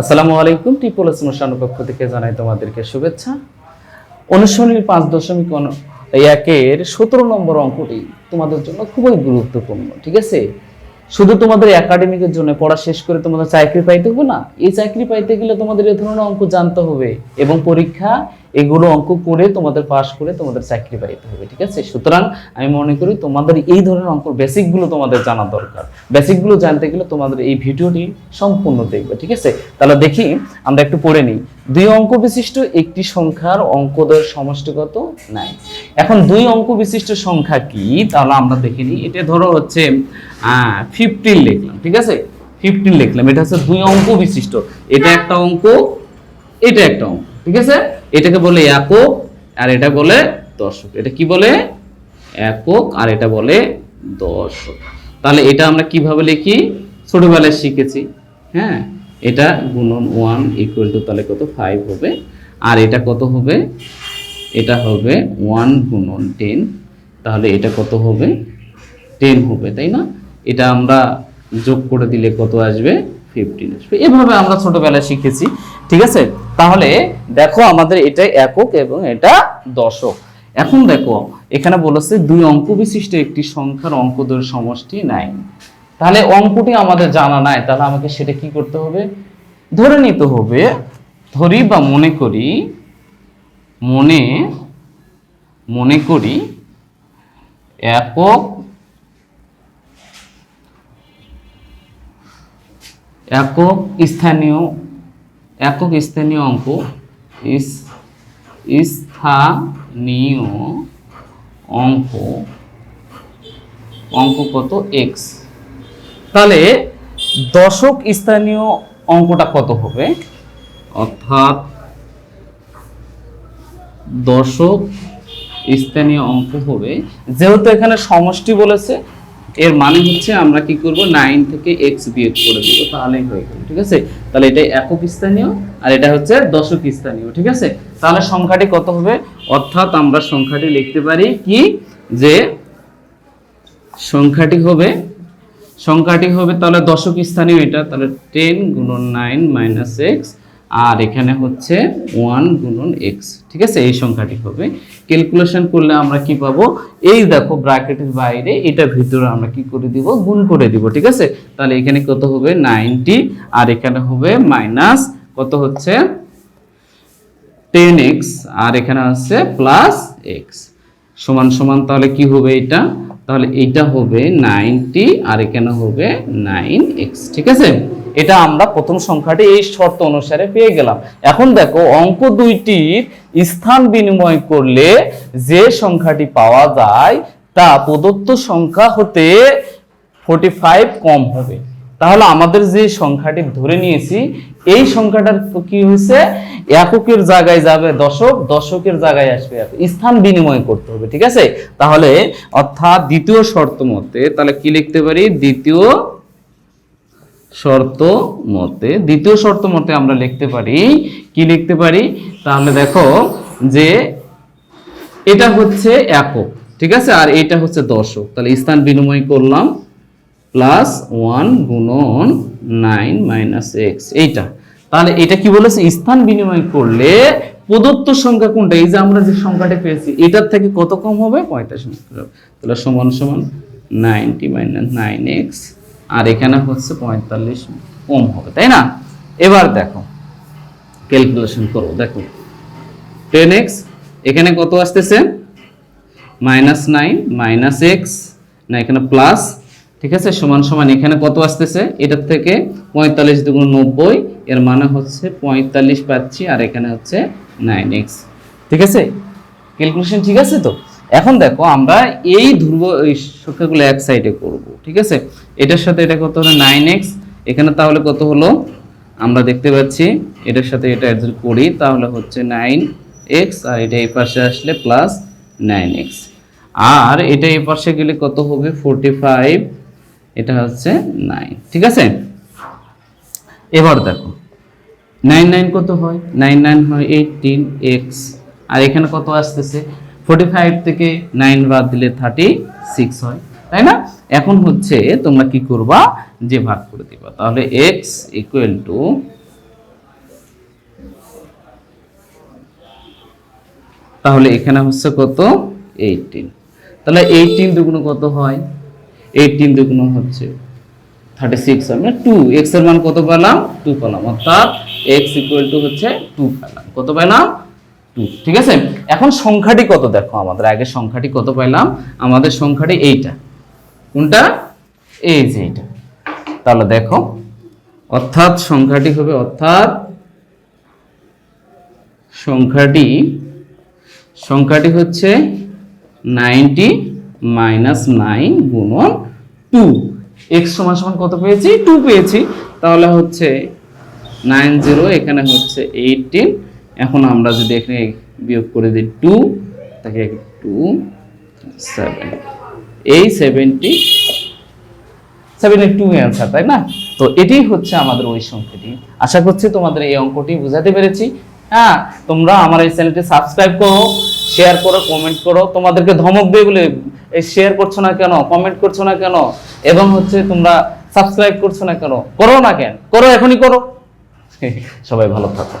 আসসালামু আলাইকুম টিপল ইসলামের পক্ষ থেকে জানাই তোমাদেরকে শুভেচ্ছা। অনুশীলনীর পাঁচ দশমিক একের সতেরো নম্বর অঙ্কটি তোমাদের জন্য খুবই গুরুত্বপূর্ণ, ঠিক আছে? শুধু তোমাদের একাডেমিকের জন্য, পড়া শেষ করে তোমাদের চাকরি পাইতে হবে না, এই চাকরি পাইতে গেলে তোমাদের এ ধরনের অঙ্ক জানতে হবে এবং পরীক্ষা এগুলো অঙ্ক করে তোমাদের পাশ করে তোমাদের চাকরি পাইতে হবে, ঠিক আছে? সুতরাং আমি মনে করি তোমাদের এই ধরনের অঙ্ক বেসিকগুলো তোমাদের জানা দরকার। বেসিকগুলো জানতে গেলে তোমাদের এই ভিডিওটি সম্পূর্ণ দেখবে, ঠিক আছে? তাহলে দেখি, আমরা একটু পড়ে নিই। দুই অঙ্ক বিশিষ্ট একটি সংখ্যার অঙ্কদের সমষ্টিগত নাই। এখন দুই অঙ্ক বিশিষ্ট সংখ্যা কি? তাহলে আমরা দেখে নিই। এটা ধরো হচ্ছে ফিফটিন লিখলাম, ঠিক আছে? ফিফটিন লিখলাম, এটা হচ্ছে দুই অঙ্ক বিশিষ্ট। এটা একটা অঙ্ক, এটা একটা অঙ্ক। ঠিক আছে? এটাকে বলে একক আর এটা বলে দশক এটা কি বলে? একক আর এটা বলে দশক তাহলে এটা আমরা কীভাবে লিখি? ছোটবেলায় শিখেছি। হ্যাঁ? এটা গুণন ওয়ান ইকুয়াল টু তাহলে কত? ফাইভ হবে। আর এটা কত হবে? এটা হবে ওয়ান গুণন টেন তাহলে এটা কত হবে? টেন হবে, তাই না? এটা আমরা যোগ করে দিলে কত আসবে? ফিফটিন আসবে এভাবে আমরা ছোটবেলায় শিখেছি, ঠিক আছে? তাহলে দেখো আমাদের এটা একক এবং এটা দশক। এখন দেখো, এখানে বলেছে দুই অঙ্ক বিশিষ্ট একটি সংখ্যার অঙ্কদের সমষ্টি নাই। তাহলে অঙ্কটি আমাদের জানা নাই, তাহলে আমাকে সেটা কি করতে হবে? ধরে নিতে হবে, ধরি বা মনে করি, মনে মনে করি, একক একক স্থানীয় একক স্থানীয় অঙ্ক স্থানীয় অঙ্ক অঙ্ক কত এক্স তাহলে দশক স্থানীয় অঙ্কটা কত হবে? অর্থাৎ দশক স্থানীয় অঙ্ক হবে, যেহেতু এখানে সমষ্টি বলেছে এর মানে হচ্ছে আমরা কি করব? নাইন থেকে এক্স বিয়োগ করে দেবো, তাহলেই হয়ে গেল, ঠিক আছে? তাহলে এটা একক স্থানীয়, আর এটা হচ্ছে দশক স্থানীয়, ঠিক আছে? তাহলে সংখ্যাটি কত হবে? অর্থাৎ আমরা সংখ্যাটি লিখতে পারি কি? যে সংখ্যাটি হবে সংখ্যাটি হবে তাহলে দশক স্থানীয় এটা, তাহলে টেন গুণন নাইন মাইনাস এক্স আর এখানে হচ্ছে ওয়ান গুণন এক্স ঠিক আছে? এই সংখ্যাটি হবে। ক্যালকুলেশন করলে আমরা কি পাবো? এই দেখো ব্র্যাকেটের বাইরে এটা ভিতরে আমরা কি করে দিব? গুণ করে দিব, ঠিক আছে? তাহলে এখানে কত হবে? নাইনটি আর এখানে হবে মাইনাস কত হচ্ছে? টেন এক্স আর এখানে হচ্ছে প্লাস এক্স সমান সমান তাহলে কি হবে এটা? তাহলে এইটা হবে নাইনটি আর এখানে হবে নাইন এক্স, ঠিক আছে? এটা আমরা প্রথম সংখ্যাটি এই শর্ত অনুসারে পেয়ে গেলাম। এখন দেখো, অঙ্ক দুইটির স্থান বিনিময় করলে যে সংখ্যাটি পাওয়া যায়, তা প্রদত্ত সংখ্যা হতে ফোর্টি ফাইভ কম হবে। তাহলে আমাদের যে সংখ্যাটি ধরে নিয়েছি, এই সংখ্যাটার কি হয়েছে? এককের জায়গায় যাবে দশক, দশকের জায়গায় আসবে স্থান বিনিময় করতে হবে, ঠিক আছে? তাহলে অর্থাৎ দ্বিতীয় শর্ত মতে, তাহলে কি লিখতে পারি? দ্বিতীয় শর্ত মতে, দ্বিতীয় শর্ত মতে আমরা লিখতে পারি, কি লিখতে পারি? তাহলে দেখো যে এটা হচ্ছে একক, ঠিক আছে? আর এটা হচ্ছে দশক। তাহলে স্থান বিনিময় করলাম প্লাস ওয়ান গুণন নাইন মাইনাস এক্স এইটা। তাহলে এটা কি বলেছে? স্থান বিনিময় করলে প্রদত্ত সংখ্যা কোনটা? এই যে আমরা যে সংখ্যাটা পেয়েছি, এটার থেকে কত কম হবে? পঁয়তাল্লিশ তাহলে সমান সমান নাইনটি মাইনাস নাইন এক্স, আর এখানে হচ্ছে পঁয়তাল্লিশ কম হবে, তাই না? এবার দেখো, ক্যালকুলেশন করো, দেখো। টেন এক্স, এখানে কত আসতেছে? মাইনাস নাইন, মাইনাস এক্স, না এখানে প্লাস ঠিক আছে? সমান সমান এখানে কত আসতেছে? এটার থেকে পঁয়তাল্লিশ দুগুণ নব্বই, এর মানে হচ্ছে পঁয়তাল্লিশ পাচ্ছি, আর এখানে হচ্ছে নাইন এক্স ঠিক আছে? ক্যালকুলেশন ঠিক আছে তো? এখন দেখো, আমরা এই ধ্রুব সংখ্যাগুলো এক সাইডে করব, ঠিক আছে? এটার সাথে এটা কত হলো? নাইন এক্স এখানে তাহলে কত হলো? আমরা দেখতে পাচ্ছি, এটার সাথে এটা অ্যাডজাস্ট করি, তাহলে হচ্ছে নাইন এক্স আর এটা এই পাশে আসলে প্লাস নাইন এক্স আর এটা এই পাশে গেলে কত হবে? ফোরটি ফাইভ এটা হচ্ছে নাইন ঠিক আছে? এবার দেখো নাইন নাইন কত হয়? নাইন নাইন হয় এইটিন এক্স আর এখানে কত আসতেছে? ফোর্টি ফাইভ থেকে নাইন বাদ দিলে থার্টি সিক্স হয়, তাই না? এখন হচ্ছে তোমরা কি করবা? যে ভাগ করে দিবা। তাহলে এক্স ইকুয়াল টু তাহলে এখানে হচ্ছে কত? এইটিন তাহলে এইটিন দুগুণ কত হয়? এইটিন দুগুণ হচ্ছে থার্টি সিক্স আমরা টু এক্সের মান কত পেলাম? টু পেলাম, অর্থাৎ এক্স ইকুয়াল টু হচ্ছে টু পেলাম। কত পেলাম? টু ঠিক আছে? এখন সংখ্যাটি কত দেখো আমাদের? আগে সংখ্যাটি কত পেলাম? আমাদের সংখ্যাটি এইটা। কোনটা? এই যে এইটা। তাহলে দেখো, অর্থাৎ সংখ্যাটি হবে, অর্থাৎ সংখ্যাটি সংখ্যাটি হচ্ছে নাইনটি মাইনাস নাইন গুণন টু এক্স সমান সমান কত পেয়েছি? টু পেয়েছি। তাহলে হচ্ছে নাইন জিরো এখানে হচ্ছে এইটিন এখন আমরা যদি এখানে বিয়োগ করে দিই টু তাকে টু সেভেন এই সেভেন্টি সেভেন্টি টু অ্যান্সার তাই না? তো এটাই হচ্ছে আমাদের ওই সংখ্যাটি। আশা করছি তোমাদের এই অঙ্কটি বুঝাতে পেরেছি। হ্যাঁ তোমরা আমার এই চ্যানেলটি সাবস্ক্রাইব করো শেয়ার করো কমেন্ট করো। তোমাদেরকে ধমক দিয়ে বলে, এই শেয়ার করছ না কেন কমেন্ট করছ না কেন, এবং হচ্ছে তোমরা সাবস্ক্রাইব করছ না কেন, করো না কেন, করো এখনই করো। সবাই ভালো থাকো।